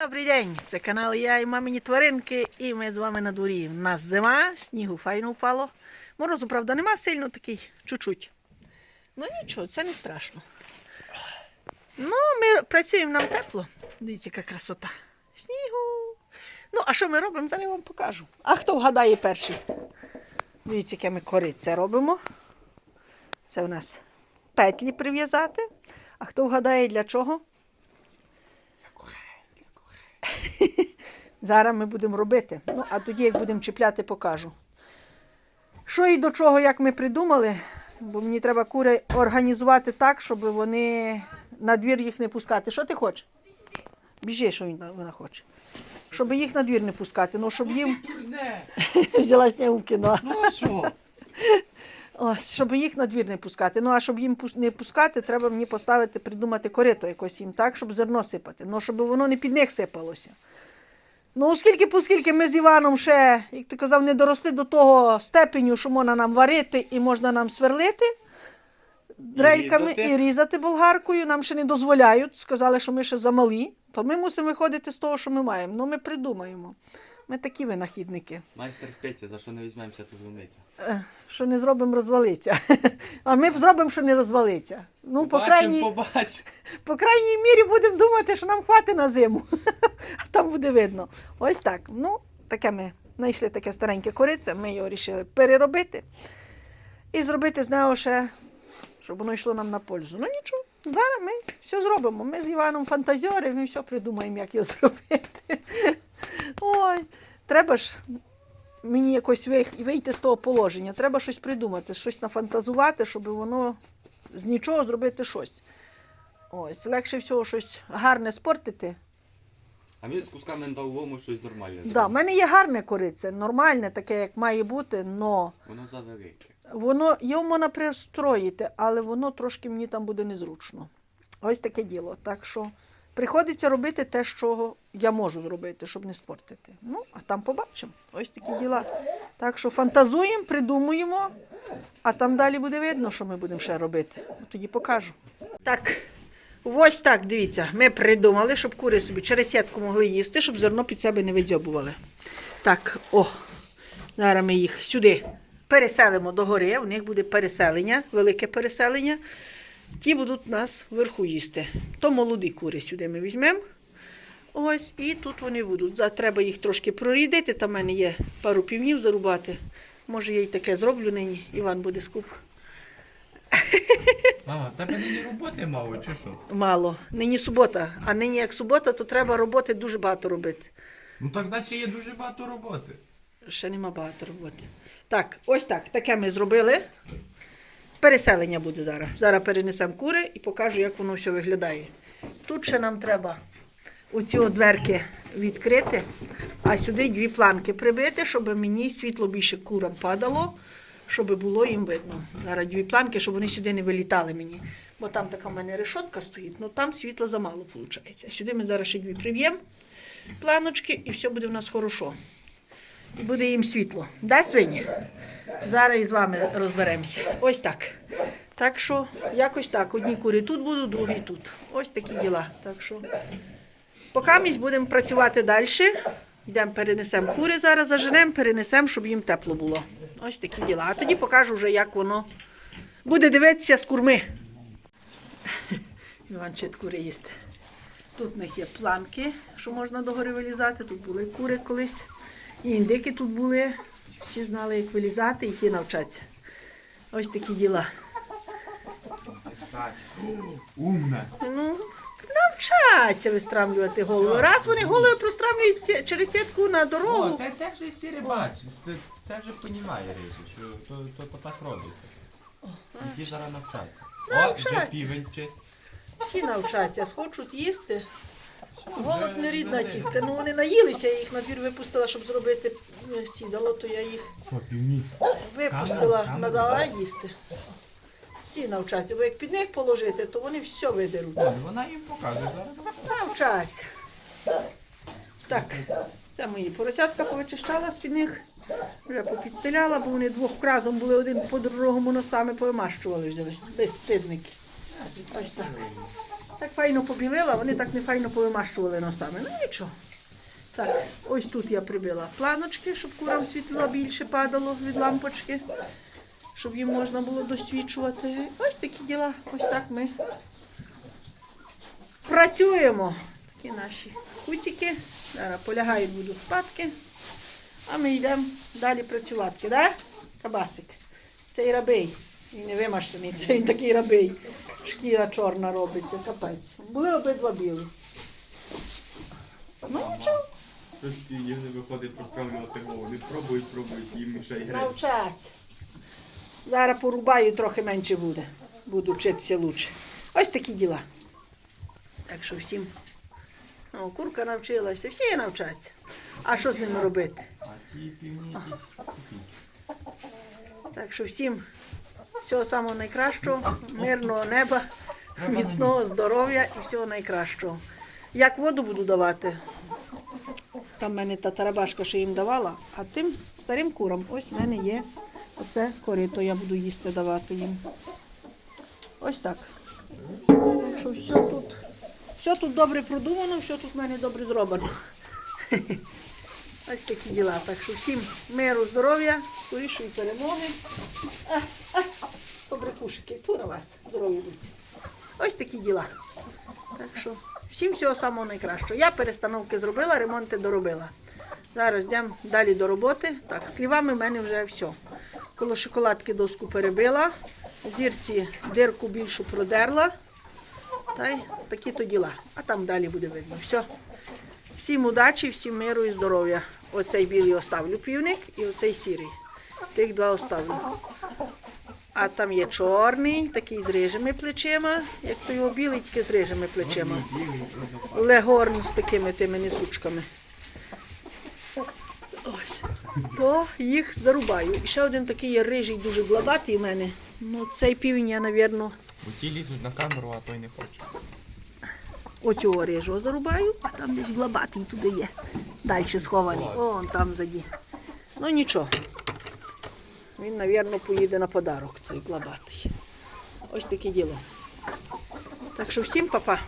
Добрий день, це канал Я і мамині тваринки, і ми з вами на дворі. У нас зима, снігу файно впало. Морозу, правда, нема сильно такий, чуть-чуть. Ну нічого, це не страшно. Ну, ми працюємо нам тепло. Дивіться, яка красота. Снігу. Ну, а що ми робимо? Зараз я вам покажу. А хто вгадає перший? Дивіться, яке ми кориця робимо. Це у нас петлі прив'язати. А хто вгадає для чого? Зараз ми будемо робити. Ну, а тоді, як будемо чіпляти, покажу. Що і до чого, як ми придумали, бо мені треба кури організувати так, щоб вони на двір їх не пускати. Що ти хочеш? Біжи, що вона хоче. Щоб їх на двір не пускати. Ну, щоб їм Не, взяла снігу кіно. ну а що? Ось, щоб їх на двір не пускати. Ну, а щоб їм не пускати, треба мені поставити, придумати корито якось їм так, щоб зерно сипати. Ну, щоб воно не під них сипалося. Ну, оскільки, поскільки ми з Іваном ще, як ти казав, не доросли до того степеню, що можна нам варити і можна нам сверлити дрельками різати. і різати болгаркою, нам ще не дозволяють. Сказали, що ми ще замалі, то ми мусимо виходити з того, що ми маємо. Ну, ми придумаємо. Ми такі винахідники. Майстер Петя, за що не візьмемося, то дзвониться. Е, що не зробимо, розвалиться. А ми б зробимо, що не розвалиться. Ну, по Побачим, крайній, побач. по крайній мірі будемо думати, що нам хватить на зиму. А там буде видно. Ось так. Ну, таке ми знайшли таке стареньке корице, ми його вирішили переробити і зробити з нього ще, щоб воно йшло нам на пользу. Ну нічого, зараз ми все зробимо. Ми з Іваном фантазіори, ми все придумаємо, як його зробити. Ой, треба ж мені якось вийти з того положення. Треба щось придумати, щось нафантазувати, щоб воно з нічого зробити щось. Ось, легше всього щось гарне спортити. А ми з кусками металолому щось нормальне. Да, в мене є гарне корице, нормальне, таке, як має бути, но Воно завелике. воно його можна пристроїти, але воно трошки мені там буде незручно. Ось таке діло. Так що приходиться робити те, що я можу зробити, щоб не спортити. Ну, а там побачимо. Ось такі діла. Так що фантазуємо, придумуємо, а там далі буде видно, що ми будемо ще робити. Тоді покажу. Так, ось так, дивіться, ми придумали, щоб кури собі через сітку могли їсти, щоб зерно під себе не видзьобували. Так, о, зараз ми їх сюди переселимо до гори, у них буде переселення, велике переселення. Ті будуть нас вверху їсти. То молоді кури сюди ми візьмемо. Ось, і тут вони будуть. Треба їх трошки прорідити. Там в мене є пару півнів зарубати. Може, я й таке зроблю нині. Іван буде скуп. Мама, тебе нині роботи мало, чи що? Мало. Нині субота. А нині як субота, то треба роботи дуже багато робити. Ну так наче є дуже багато роботи. Ще нема багато роботи. Так, ось так. Таке ми зробили. Переселення буде зараз. Зараз перенесемо кури і покажу, як воно все виглядає. Тут ще нам треба оці дверки відкрити, а сюди дві планки прибити, щоб мені світло більше курам падало, щоб було їм видно. Зараз дві планки, щоб вони сюди не вилітали мені. Бо там така в мене решотка стоїть, але там світла замало виходить. Сюди ми зараз ще дві прив'ємо планочки і все буде в нас хорошо. Буде їм світло. Да, свині? Зараз із вами розберемося. Ось так. Так що, якось так. Одні кури тут будуть, другі тут. Ось такі діла. Так що, ми будемо працювати далі. Йдемо, перенесемо кури зараз, заженемо, перенесемо, щоб їм тепло було. Ось такі діла. А тоді покажу вже, як воно буде дивитися з курми. Іван вчить кури їсти. Тут в них є планки, що можна догори вилізати. Тут були кури колись. І індики тут були. Всі знали, як вилізати і ті навчаться. Ось такі діла. Умна. Ну, навчаться вистрамлювати голову. Раз вони голови прострамлюють через сітку на О, дорогу. ти, ти вже сірі бачиш, ти, ти вже розумієш, що то, то, то так робиться. І ті зараз навчаться. О, вже півень вчить. Всі навчаться, схочуть їсти. Голод не рідна тітка. Ну вони наїлися, я їх на двір випустила, щоб зробити е, сідало, то я їх випустила, надала їсти. Всі навчаться, бо як під них положити, то вони все видеруть. Вона їм покаже зараз. Навчаться. Так, це мої поросятка повичищала з під них. Вже попідстеляла, бо вони двох разом були один по другому носами повимащували взяли. Безстидники. Ось так. Так файно побілила, вони так не файно повимащували носами. Ну нічого. Так, ось тут я прибила планочки, щоб курам світло більше падало від лампочки, щоб їм можна було досвічувати. Ось такі діла. Ось так ми працюємо. Такі наші кутики. Зараз полягають, будуть спадки. А ми йдемо далі працювати, да? Табасик. Цей рабий. Він не вимащений, це він такий рабий. Шкіра чорна робиться, капець. Були обидва білі. Ну нічого, Щось їм не виходить простравлювати голову. Вони пробують, пробують, їм мішає грати. навчаться. Зараз порубаю, трохи менше буде. Буду вчитися лучше. Ось такі діла. Так що всім. О, курка навчилася, всі навчаться. А що з ними робити? А ті півні якісь. Так що всім всього самого найкращого, мирного неба, міцного здоров'я і всього найкращого. Як воду буду давати? Там в мене та тарабашка ще їм давала, а тим старим курам ось в мене є оце корито, я буду їсти давати їм. Ось так. Так все тут, все тут добре продумано, все тут в мене добре зроблено. Ось такі діла. Так що всім миру, здоров'я, скорішої перемоги. Побрикушики, ту на вас, здорові будьте. Ось такі діла. Так що всім всього самого найкращого. Я перестановки зробила, ремонти доробила. Зараз йдемо далі до роботи. Так, з лівами в мене вже все. Коло шоколадки доску перебила, зірці дирку більшу продерла. Та й такі то діла. А там далі буде видно. Все. Всім удачі, всім миру і здоров'я. Оцей білий оставлю півник і оцей сірий. Тих два оставлю. А там є чорний, такий з рижими плечима, як то його білий, тільки з рижими плечима. Легорн з такими тими несучками. Ось. То їх зарубаю. І ще один такий є рижий, дуже блабатий у мене. Ну, цей півень я, Бо ті лізуть на камеру, а той не хоче. Оцього рижого зарубаю, а там десь глабатий туди є. Далі схований. О, он там заді. Ну нічого. Він, мабуть, поїде на подарок, цей клабатий. Ось таке діло. Так що всім па-па.